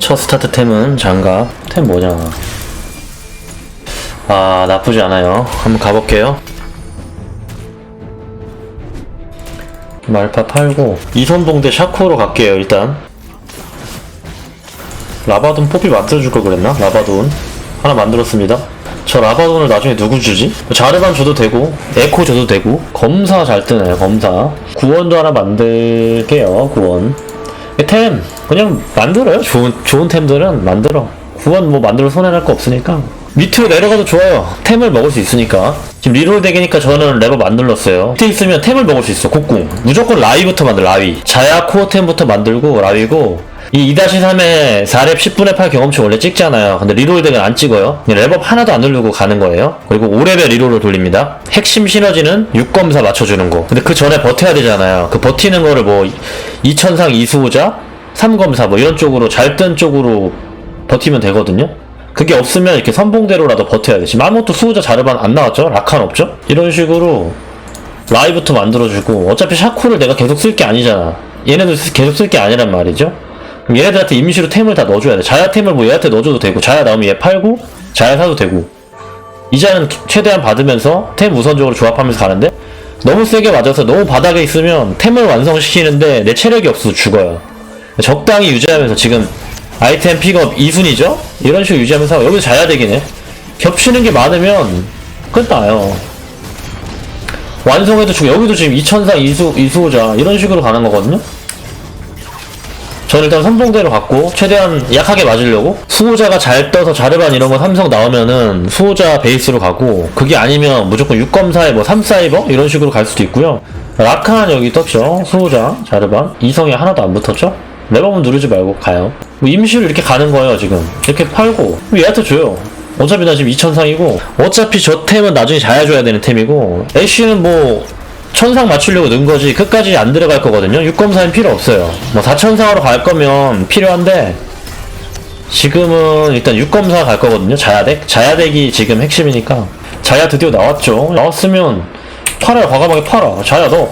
첫 스타트 템은 장갑. 템 뭐냐? 아, 나쁘지 않아요. 한번 가볼게요. 말파 팔고 이선봉대 샤코로 갈게요 일단 라바돈 포비 만들어줄 걸 그랬나? 라바돈 하나 만들었습니다 저 라바돈을 나중에 누구 주지? 자르반 줘도 되고 에코 줘도 되고 검사 잘 뜨네요 검사 구원도 하나 만들게요 구원 템 그냥 만들어요. 좋은, 좋은 템들은 만들어. 구원 뭐 만들어 손해날 거 없으니까. 밑으로 내려가도 좋아요. 템을 먹을 수 있으니까. 지금 리롤 덱이니까 저는 레버 만들었어요. 밑에 있으면 템을 먹을 수 있어 곡궁. 무조건 라위부터 만들 라위. 자야 코어 템부터 만들고 라위고. 이 2-3에 4렙 10분의 8 경험치 원래 찍잖아요. 근데 리롤 덱은 안 찍어요. 랩업 하나도 안 누르고 가는 거예요. 그리고 5레벨 리롤을 돌립니다. 핵심 시너지는 6검사 맞춰주는 거. 근데 그 전에 버텨야 되잖아요. 그 버티는 거를 뭐 2천상 이수호자 3검사 뭐 이런 쪽으로 잘 뜬 쪽으로 버티면 되거든요 그게 없으면 이렇게 선봉대로라도 버텨야 돼. 지금 아무것도 수호자 자르반 안 나왔죠? 라칸 없죠? 이런 식으로 라이부터 만들어주고 어차피 샤코를 내가 계속 쓸 게 아니잖아. 얘네들 계속 쓸 게 아니란 말이죠? 그럼 얘네들한테 임시로 템을 다 넣어줘야 돼. 자야 템을 뭐 얘한테 넣어줘도 되고 자야 나오면 얘 팔고 자야 사도 되고 이자는 최대한 받으면서 템 우선적으로 조합하면서 가는데 너무 세게 맞아서 너무 바닥에 있으면 템을 완성시키는데 내 체력이 없어서 죽어요. 적당히 유지하면서 지금 아이템 픽업 2순위죠? 이런 식으로 유지하면서 여기서 자야 되긴 해. 겹치는 게 많으면 끝나요. 완성해도 죽어. 여기도 지금 2000상 이수, 이수호자 이런 식으로 가는 거거든요? 저는 일단 선봉대로 갔고 최대한 약하게 맞으려고 수호자가 잘 떠서 자르반 이런 거 삼성 나오면은 수호자 베이스로 가고 그게 아니면 무조건 6검사에 뭐 3사이버 이런 식으로 갈 수도 있고요 라칸 여기 떴죠 수호자 자르반 이성이 하나도 안 붙었죠 레버문 누르지 말고 가요. 뭐 임시로 이렇게 가는 거예요 지금. 이렇게 팔고. 얘한테 줘요. 어차피 나 지금 2000상이고 어차피 저 템은 나중에 자야줘야 되는 템이고 애쉬는 뭐 천상 맞추려고 넣은 거지 끝까지 안 들어갈 거거든요. 6검사는 필요 없어요. 뭐 4천상으로 갈 거면 필요한데 지금은 일단 6검사 갈 거거든요. 자야덱 자야덱이 지금 핵심이니까. 자야 드디어 나왔죠. 나왔으면 팔아요. 과감하게 팔아. 자야 너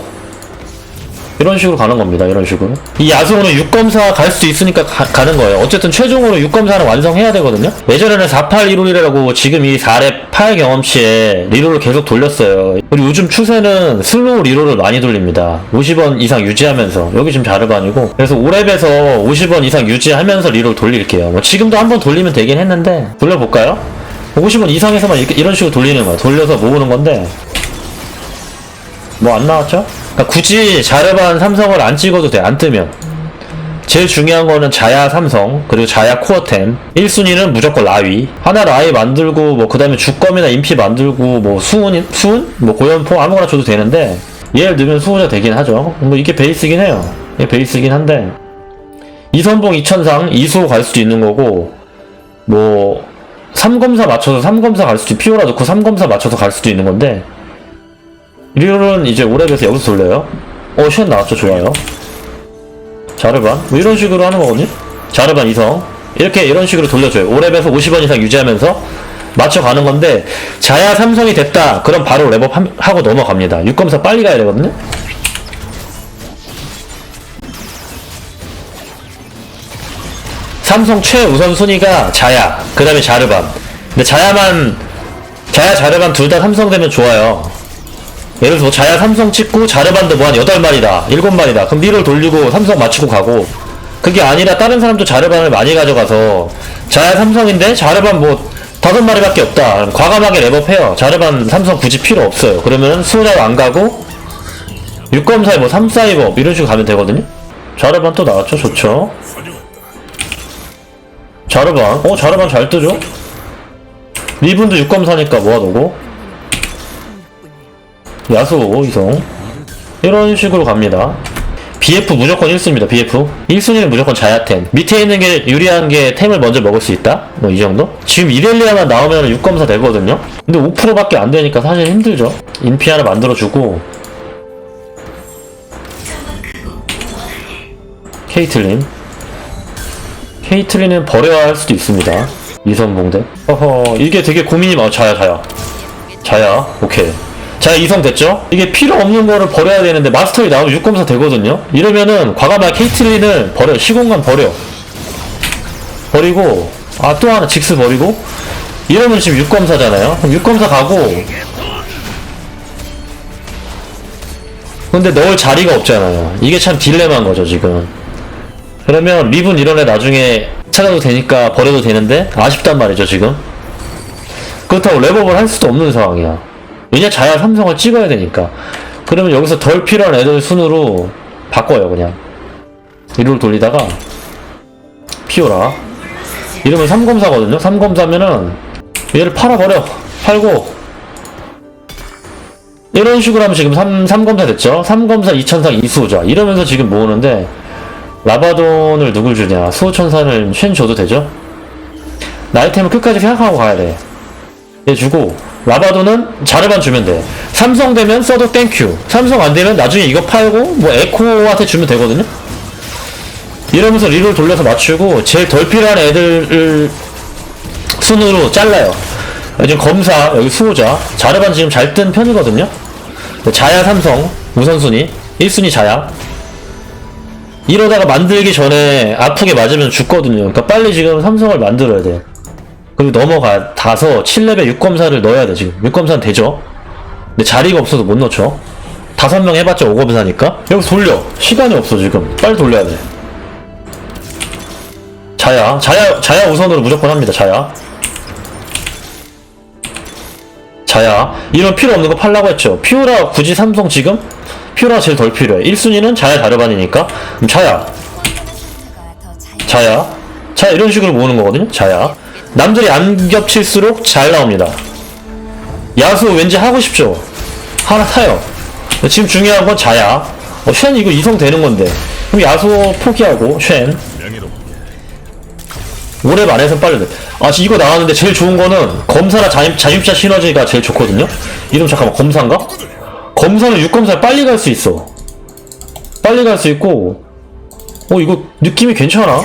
이런 식으로 가는 겁니다. 이런 식으로. 이 야수호는 6검사 갈 수도 있으니까 가, 는 거예요. 어쨌든 최종으로 6검사는 완성해야 되거든요. 예전에는 48 리롤이라고 지금 이 4렙 8 경험치에 리롤을 계속 돌렸어요. 그리고 요즘 추세는 슬로우 리롤을 많이 돌립니다. 50원 이상 유지하면서 여기 지금 자르반이고 그래서 5렙에서 50원 이상 유지하면서 리롤 돌릴게요. 뭐 지금도 한번 돌리면 되긴 했는데 돌려볼까요? 50원 이상에서만 이렇게 이런 식으로 돌리는 거야. 돌려서 모으는 건데 뭐 안 나왔죠? 그러니까 굳이 자르반 삼성을 안 찍어도 돼. 안 뜨면. 제일 중요한 거는 자야 삼성 그리고 자야 코어템 1순위는 무조건 라위. 하나 라위 만들고 뭐 그 다음에 주검이나 인피 만들고 뭐 수은 수은? 뭐 고연포? 아무거나 줘도 되는데 얘를 넣으면 수호자 되긴 하죠. 뭐 이게 베이스긴 해요. 이게 베이스긴 한데. 이선봉 2000상 이수호 갈 수도 있는 거고 뭐 3검사 맞춰서 3검사 갈 수도 피오라 넣고 3검사 맞춰서 갈 수도 있는 건데 리얼은 이제 오래돼서 여기서 돌려요. 어, 시간 나왔죠. 좋아요. 자르반. 뭐 이런 식으로 하는 거거든요. 자르반 이성. 이렇게 이런 식으로 돌려줘요. 오랩에서 50원 이상 유지하면서 맞춰가는 건데 자야 삼성이 됐다. 그럼 바로 랩업 함- 하고 넘어갑니다. 6검사 빨리 가야 되거든요. 삼성 최우선 순위가 자야, 그 다음에 자르반. 근데 자야만, 자야, 자르반 둘 다 삼성 되면 좋아요. 예를 들어서 자야 삼성 찍고 자르반도 뭐 한 8마리다 7마리다. 그럼 리를 돌리고 삼성 맞추고 가고. 그게 아니라 다른 사람도 자르반을 많이 가져가서 자야 삼성인데 자르반 뭐 다섯 마리밖에 없다. 그럼 과감하게 랩업해요. 자르반 삼성 굳이 필요 없어요. 그러면 수호자로 안 가고 6검사에 뭐 3, 4, 2법 이런 식으로 가면 되거든요. 자르반 또 나왔죠? 좋죠? 자르반. 어 자르반 잘 뜨죠? 미분도 6검사니까 모아두고 야수 이성 이런 식으로 갑니다. BF 무조건 1순위입니다 BF 1순위는 무조건 자야템 밑에 있는 게 유리한 게 템을 먼저 먹을 수 있다? 뭐 이 정도? 지금 이렐리아만 나오면 6검사 되거든요? 근데 5%밖에 안 되니까 사실 힘들죠? 인피 하나 만들어주고. 케이틀린. 케이틀린은 버려야 할 수도 있습니다. 이선봉대. 어허 이게 되게 고민이 많아. 자야 자야. 자야 오케이 자 이성 됐죠? 이게 필요 없는 거를 버려야 되는데 마스터이 나오면 6검사 되거든요? 이러면은 과감하게 케이틀린을 버려. 시공간 버려. 버리고 아 또 하나 직스 버리고? 이러면 지금 6검사잖아요? 그럼 6검사 가고. 근데 넣을 자리가 없잖아요. 이게 참 딜레마인 거죠 지금. 그러면 리븐 이런 애 나중에 찾아도 되니까 버려도 되는데 아쉽단 말이죠 지금. 그렇다고 랩업을 할 수도 없는 상황이야 왜냐? 자야 삼성을 찍어야 되니까. 그러면 여기서 덜 필요한 애들 순으로 바꿔요 그냥. 이를 돌리다가 피오라. 이러면 3검사거든요. 3검사면은 얘를 팔아버려. 팔고. 이런 식으로 하면 지금 3, 3검사 됐죠? 3검사 2천상 2수호자. 이러면서 지금 모으는데 라바돈을 누굴 주냐? 수호천사는 쉔 줘도 되죠? 나이템을 끝까지 생각하고 가야 돼. 얘 주고 라바돈은 자르반 주면 돼 삼성 되면 써도 땡큐. 삼성 안 되면 나중에 이거 팔고 뭐 에코한테 주면 되거든요. 이러면서 리를 돌려서 맞추고 제일 덜 필요한 애들을 순으로 잘라요. 지금 검사 여기 수호자 자르반 지금 잘 뜬 편이거든요. 자야 삼성 우선순위 1순위 자야. 이러다가 만들기 전에 아프게 맞으면 죽거든요. 그러니까 빨리 지금 삼성을 만들어야 돼 그리고 넘어가 다서 7레벨 6검사를 넣어야 돼 지금. 6검사는 되죠? 근데 자리가 없어서 못 넣죠? 다섯 명 해봤자 5검사니까? 여기 돌려. 시간이 없어 지금. 빨리 돌려야 돼. 자야 자야 자야 우선으로 무조건 합니다 자야. 자야 이런 필요 없는 거 팔라고 했죠? 피오라 굳이 삼성 지금? 피오라 제일 덜 필요해. 1순위는 자야 다르반이니까? 그럼 자야. 자야. 자야 이런 식으로 모으는 거거든요? 자야 남들이 안 겹칠수록 잘 나옵니다. 야수 왠지 하고 싶죠? 하나 타요. 지금 중요한 건 자야. 어, 쉔 이거 이성 되는 건데. 그럼 야수 포기하고 쉔. 올해 만에서 빨리 돼. 아 지- 이거 나왔는데 제일 좋은 거는 검사나 잠입, 잠입자 시너지가 제일 좋거든요? 이름 잠깐만 검사인가? 검사는 6검사 빨리 갈 수 있어. 빨리 갈 수 있고. 어 이거 느낌이 괜찮아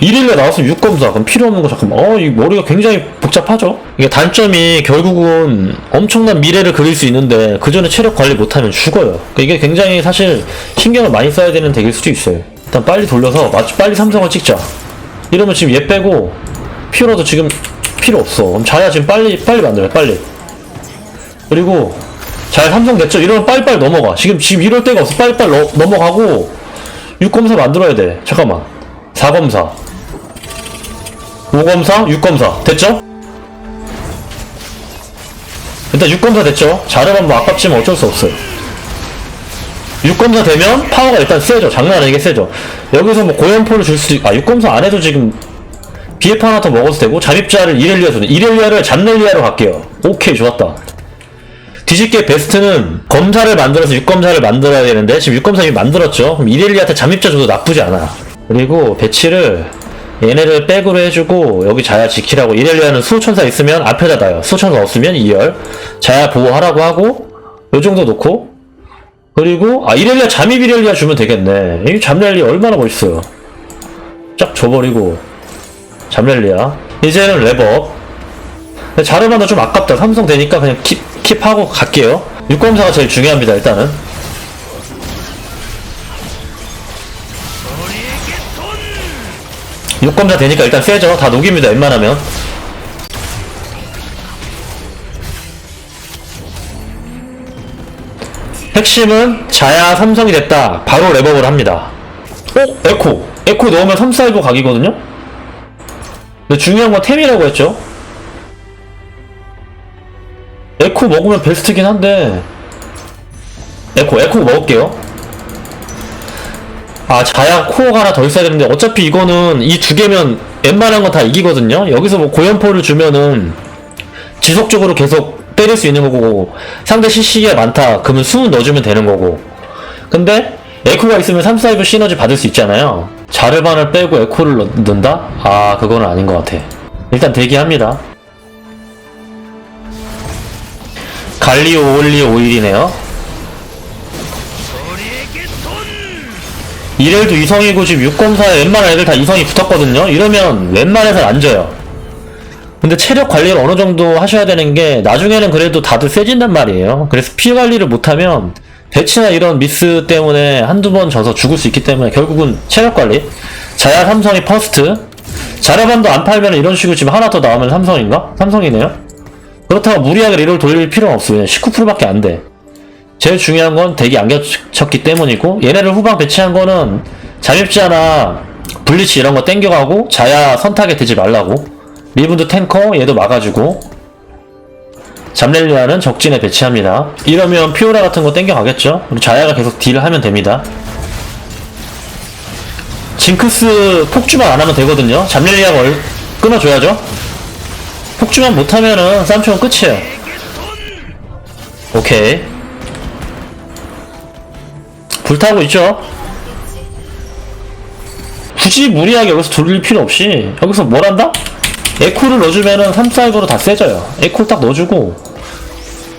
1일에 나왔으면 6검사. 그럼 필요 없는 거 잠깐만 어 이 머리가 굉장히 복잡하죠? 이게 단점이 결국은 엄청난 미래를 그릴 수 있는데 그 전에 체력 관리 못하면 죽어요. 그러니까 이게 굉장히 사실 신경을 많이 써야 되는 덱일 수도 있어요. 일단 빨리 돌려서 마치 빨리 삼성을 찍자. 이러면 지금 얘 빼고 피오라도 지금 필요 없어. 그럼 자야 지금 빨리 빨리 만들어 빨리. 그리고 잘 삼성 됐죠? 이러면 빨리빨리 넘어가. 지금 지금 이럴 데가 없어. 빨리빨리 러- 넘어가고 6검사 만들어야 돼. 잠깐만. 4검사 5검사? 6검사. 됐죠? 일단 6검사 됐죠? 자르면 뭐 아깝지만 어쩔 수 없어요. 6검사 되면 파워가 일단 세죠. 장난 아니게 세죠. 여기서 뭐 고연포를 줄 수도 있... 아 6검사 안 해도 지금 BF 하나 더 먹어도 되고 잠입자를 이렐리아 주는 이렐리아를 잡넬리아로 갈게요. 오케이 좋았다. 뒤집게 베스트는 검사를 만들어서 6검사를 만들어야 되는데 지금 6검사 이미 만들었죠? 그럼 이렐리아한테 잠입자 줘도 나쁘지 않아. 그리고 배치를 얘네를 백으로 해주고 여기 자야 지키라고 이렐리아는 수호천사 있으면 앞에다 놔요. 수호천사 없으면 2열. 자야 보호하라고 하고 요 정도 놓고 그리고 아 이렐리아 잠입 이렐리아 주면 되겠네. 이 잠렐리아 얼마나 멋있어요. 쫙 줘버리고. 잠렐리아. 이제는 랩업 근데 자르반도 좀 아깝다. 삼성 되니까 그냥 킵, 킵하고 갈게요. 6검사가 제일 중요합니다 일단은 육검사 되니까 일단 세죠. 다 녹입니다 웬만하면. 핵심은 자야 삼성이 됐다. 바로 랩업을 합니다. 어? 에코. 에코 넣으면 3, 4, 1보 각이거든요? 근데 중요한 건 템이라고 했죠? 에코 먹으면 베스트긴 한데. 에코 에코 먹을게요 아 자야 코어가 하나 더 있어야 되는데 어차피 이거는 이 두 개면 웬만한 건 다 이기거든요. 여기서 뭐 고연포를 주면은 지속적으로 계속 때릴 수 있는 거고 상대 CC가 많다. 그러면 수은 넣어주면 되는 거고. 근데 에코가 있으면 3, 4, 2 시너지 받을 수 있잖아요. 자르반을 빼고 에코를 넣, 넣는다? 아 그거는 아닌 것 같아. 일단 대기합니다. 갈리오 올리 오일이네요 이렐도 이성이고 지금 6검사에 웬만한 애들 다 이성이 붙었거든요 이러면 웬만해선 안 져요 근데 체력 관리를 어느 정도 하셔야 되는 게 나중에는 그래도 다들 세진단 말이에요 그래서 피 관리를 못하면 배치나 이런 미스 때문에 한두 번 져서 죽을 수 있기 때문에 결국은 체력 관리 자야 삼성이 퍼스트 자르반도 안 팔면 이런 식으로 지금 하나 더 나오면 삼성인가? 삼성이네요. 그렇다고 무리하게 리롤 돌릴 필요는 없어요. 19%밖에 안 돼. 제일 중요한 건 덱이 안 겹쳤기 때문이고 얘네를 후방 배치한 거는 잠입자나 블리치 이런 거 땡겨가고 자야 선타게 되지 말라고 리븐도 탱커 얘도 막아주고 잠렐리아는 적진에 배치합니다. 이러면 피오라 같은 거 땡겨가겠죠? 그리고 자야가 계속 딜을 하면 됩니다. 징크스 폭주만 안 하면 되거든요. 잠렐리아가 얼- 끊어줘야죠. 폭주만 못하면은 쌈초는 끝이에요. 오케이. 불타고 있죠? 굳이 무리하게 여기서 돌릴 필요 없이 여기서 뭘 한다? 에코를 넣어주면은 3사이버로 다 세져요. 에코를 딱 넣어주고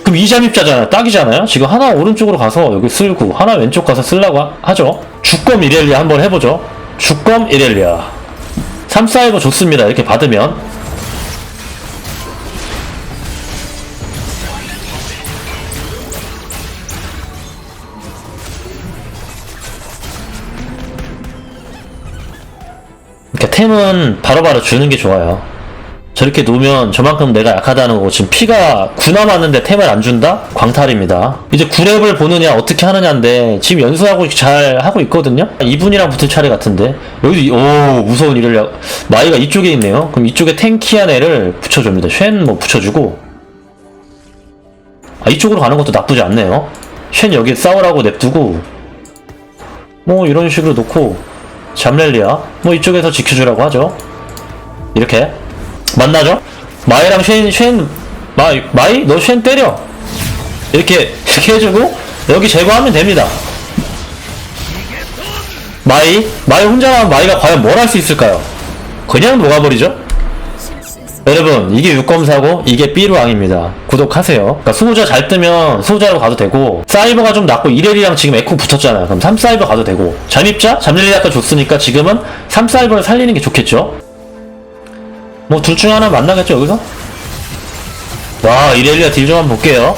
그럼 이잠입자잖아요. 딱이잖아요. 지금 하나 오른쪽으로 가서 여기 쓸고 하나 왼쪽 가서 쓰려고 하- 하죠. 주검 이렐리아 한번 해보죠. 주검 이렐리아 3사이버 좋습니다. 이렇게 받으면 템은 바로바로 주는 게 좋아요. 저렇게 놓으면 저만큼 내가 약하다는 거고 지금 피가 9 남았는데 템을 안 준다? 광탈입니다. 이제 9렙을 보느냐 어떻게 하느냐인데 지금 연수하고 잘 하고 있거든요? 이분이랑 붙을 차례 같은데 여기 오 무서운 일을 마이가 이쪽에 있네요. 그럼 이쪽에 탱키한 애를 붙여줍니다. 쉔 뭐 붙여주고 아 이쪽으로 가는 것도 나쁘지 않네요. 쉔 여기 싸우라고 냅두고 뭐 이런 식으로 놓고 잠렐리아 뭐 이쪽에서 지켜주라고 하죠. 이렇게 만나죠? 마이랑 쉔, 쉔, 마이, 마이, 너쉔 때려. 이렇게, 이렇게 해주고, 여기 제거하면 됩니다. 마이, 마이 혼자 나면 마이가 과연 뭘 할 수 있을까요? 그냥 녹아버리죠? 여러분, 이게 육검사고, 이게 삐루왕입니다. 구독하세요. 그러니까 수호자 잘 뜨면 수호자로 가도 되고, 사이버가 좀 낮고, 이렐이랑 지금 에코 붙었잖아요. 그럼 3사이버 가도 되고, 잠입자? 잠릴리 아까 줬으니까 지금은 3사이버를 살리는 게 좋겠죠? 뭐 둘 중 하나 만나겠죠 여기서? 와 이렐리아 딜 좀 한번 볼게요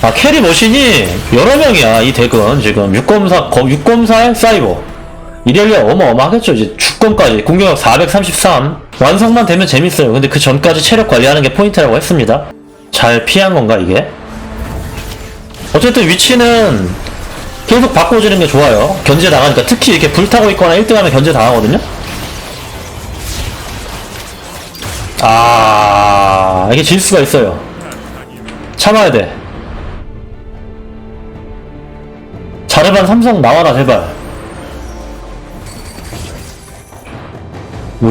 아 캐리 머신이 여러 명이야 이 덱은 지금 6검사 6검사에 사이버 이렐리아 어마어마하겠죠 이제 주검까지 공격력 433 완성만 되면 재밌어요 근데 그 전까지 체력 관리하는 게 포인트라고 했습니다 잘 피한 건가 이게? 어쨌든 위치는 계속 바꿔주는 게 좋아요 견제 당하니까 특히 이렇게 불타고 있거나 1등하면 견제 당하거든요 아, 이게 질 수가 있어요. 참아야 돼. 자르반 삼성 나와라, 제발.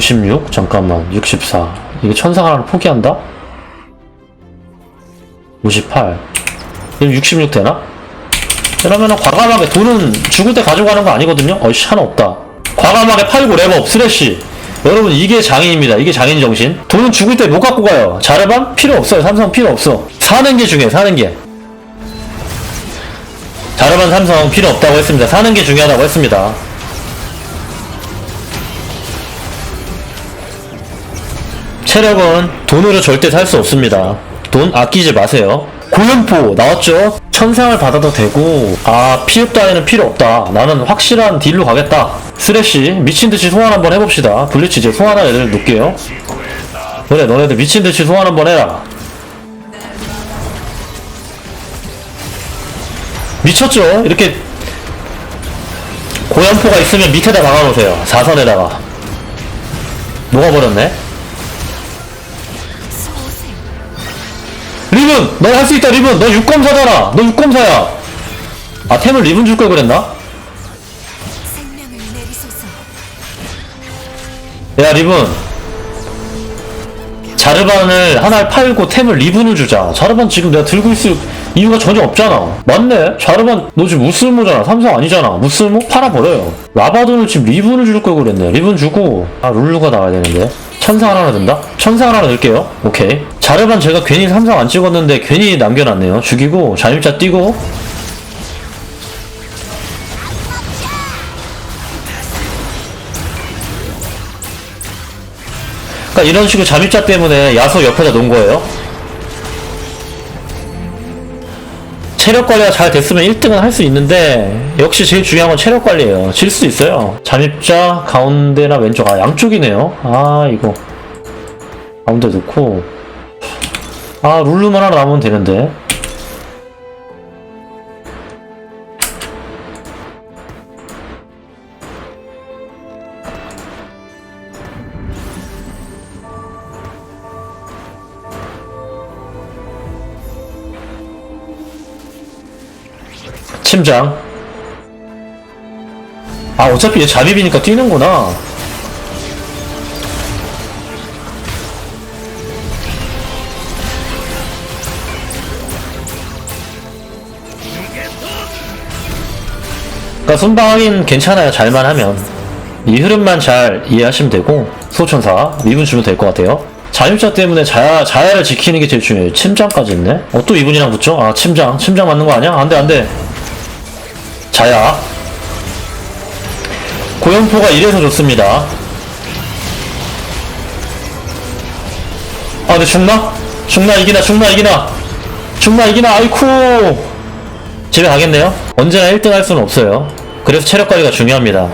56? 잠깐만, 64. 이게 천상 하나를 포기한다? 58. 그럼 66 되나? 그러면은 과감하게 돈은 죽을 때 가져가는 거 아니거든요? 어이씨, 하나 없다. 과감하게 팔고 랩업, 스레쉬. 여러분, 이게 장인입니다. 이게 장인 정신. 돈은 죽을 때 못 갖고 가요. 자르반? 필요 없어요. 삼성 필요 없어. 사는 게 중요해, 사는 게. 자르반 삼성 필요 없다고 했습니다. 사는 게 중요하다고 했습니다. 체력은 돈으로 절대 살 수 없습니다. 돈 아끼지 마세요. 고연포 나왔죠? 천상을 받아도 되고 아 피읍 따위는 필요 없다. 나는 확실한 딜로 가겠다. 쓰레쉬 미친듯이 소환 한번 해봅시다. 블리치 이제 소환한 애들 놓을게요. 그래 너네들 미친듯이 소환 한번 해라. 미쳤죠? 이렇게 고연포가 있으면 밑에다 박아놓으세요. 사선에다가 녹아버렸네. 리븐! 너 할 수 있다, 리븐! 너 6검사잖아! 너 6검사야! 아, 템을 리븐 줄 걸 그랬나? 생명을 내리소서. 야, 리븐. 자르반을 하나를 팔고 템을 리븐을 주자. 자르반 지금 내가 들고 있을 이유가 전혀 없잖아. 맞네? 자르반, 너 지금 무슬모잖아. 삼성 아니잖아. 무슬모? 팔아버려요. 라바돈을 지금 리븐을 줄 걸 그랬네. 리븐 주고, 아, 룰루가 나와야 되는데. 천상 하나 든다? 천상 하나 넣을게요. 오케이. 자르반 제가 괜히 삼성 안 찍었는데 괜히 남겨놨네요. 죽이고, 잠입자 뛰고, 그러니까 이런 식으로 잠입자 때문에 야소 옆에다 놓은 거예요. 체력 관리가 잘 됐으면 1등은 할 수 있는데 역시 제일 중요한 건 체력 관리예요. 질 수 있어요. 잠입자 가운데나 왼쪽 아 양쪽이네요. 아 이거 가운데 넣고 아 룰루만 하나 남으면 되는데 침장. 아 어차피 얘 잠입이니까 뛰는구나. 그러니까 순방하긴 괜찮아요. 잘만 하면. 이 흐름만 잘 이해하시면 되고 소천사 미분 주면 될 것 같아요. 자율자 때문에 자야, 자야를 지키는 게 제일 중요해요. 침장까지 있네? 어 또 이분이랑 붙죠? 아 침장. 침장 맞는 거 아니야? 안 돼 안 돼 자야. 고연포가 이래서 좋습니다. 아 근데 죽나? 죽나 이기나 죽나 이기나? 죽나 이기나 아이쿠! 집에 가겠네요. 언제나 1등 할 수는 없어요. 그래서 체력 관리가 중요합니다